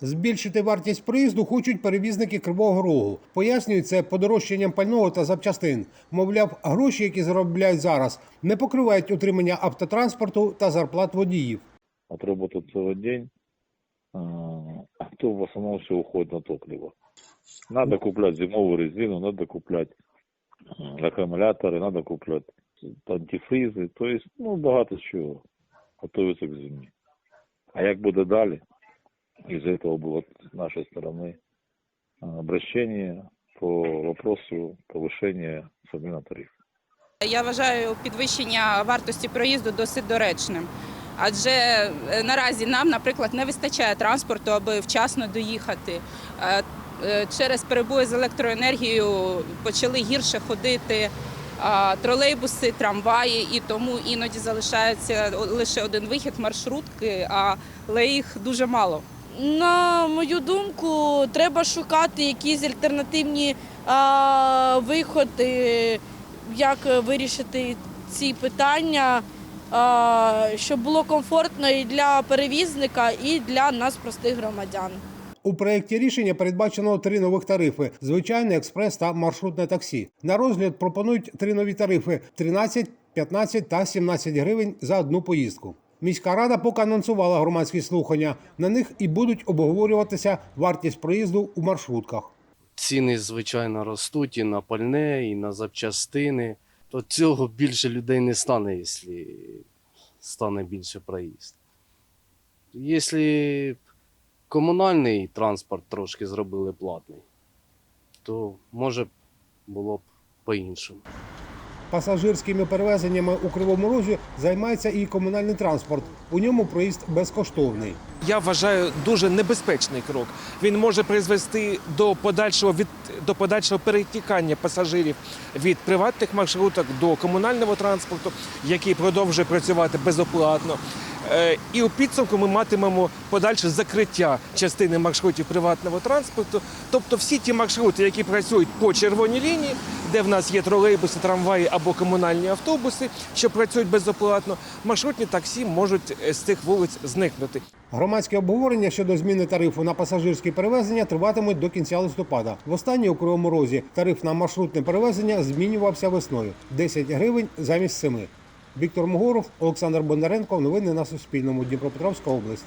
Збільшити вартість проїзду хочуть перевізники Кривого Рогу. Пояснюють це подорожчанням пального та запчастин. Мовляв, гроші, які заробляють зараз, не покривають утримання автотранспорту та зарплат водіїв. отработать целый день, а, то в основном все уходит на топливо. Надо куплять зимовую резину, надо куплять м, аккумуляторы, надо куплять антифризы, то есть, ну, багато чого готується к зимі. А як буде далі, із этого було з нашої сторони а, обращение по вопросу повышения цены на тариф. Я вважаю підвищення вартості проїзду досить доречним. Адже е, наразі нам, наприклад, не вистачає транспорту, аби вчасно доїхати. Е, е, Через перебої з електроенергією почали гірше ходити а, тролейбуси, трамваї, і тому іноді залишається лише один вихід маршрутки, але їх дуже мало. На мою думку, треба шукати якісь альтернативні а, виходи, як вирішити ці питання, а, щоб було комфортно і для перевізника, і для нас, простих громадян. У проєкті рішення передбачено три нових тарифи: звичайне, експрес та маршрутне таксі. На розгляд пропонують три нові тарифи: 13, 15 та 17 гривень за одну поїздку. Міська рада поки анонсувала громадські слухання. На них і будуть обговорюватися вартість проїзду у маршрутках. ціни, звичайно, ростуть і на пальне, і на запчастини. То цього більше людей не стане, якщо стане більше проїзд. Якщо комунальний транспорт трошки зробили платний, то може було б по-іншому. Пасажирськими перевезеннями у Кривому Розі займається і комунальний транспорт. У ньому проїзд безкоштовний. Я вважаю дуже небезпечний крок. Він може призвести до подальшого від до подальшого перетікання пасажирів від приватних маршруток до комунального транспорту, який продовжує працювати безоплатно. Е, І у підсумку ми матимемо подальше закриття частини маршрутів приватного транспорту. Тобто всі ті маршрути, які працюють по червоній лінії, де в нас є тролейбуси, трамваї або комунальні автобуси, що працюють безоплатно, маршрутні таксі можуть е, з цих вулиць зникнути. Громадське обговорення щодо зміни тарифу на пасажирські перевезення триватимуть до кінця листопада. Востаннє у Кривому Розі тариф на маршрутне перевезення змінювався весною 10 гривень замість 7. Віктор Могоров, Олександр Бондаренко. Новини на Суспільному. Дніпропетровська область.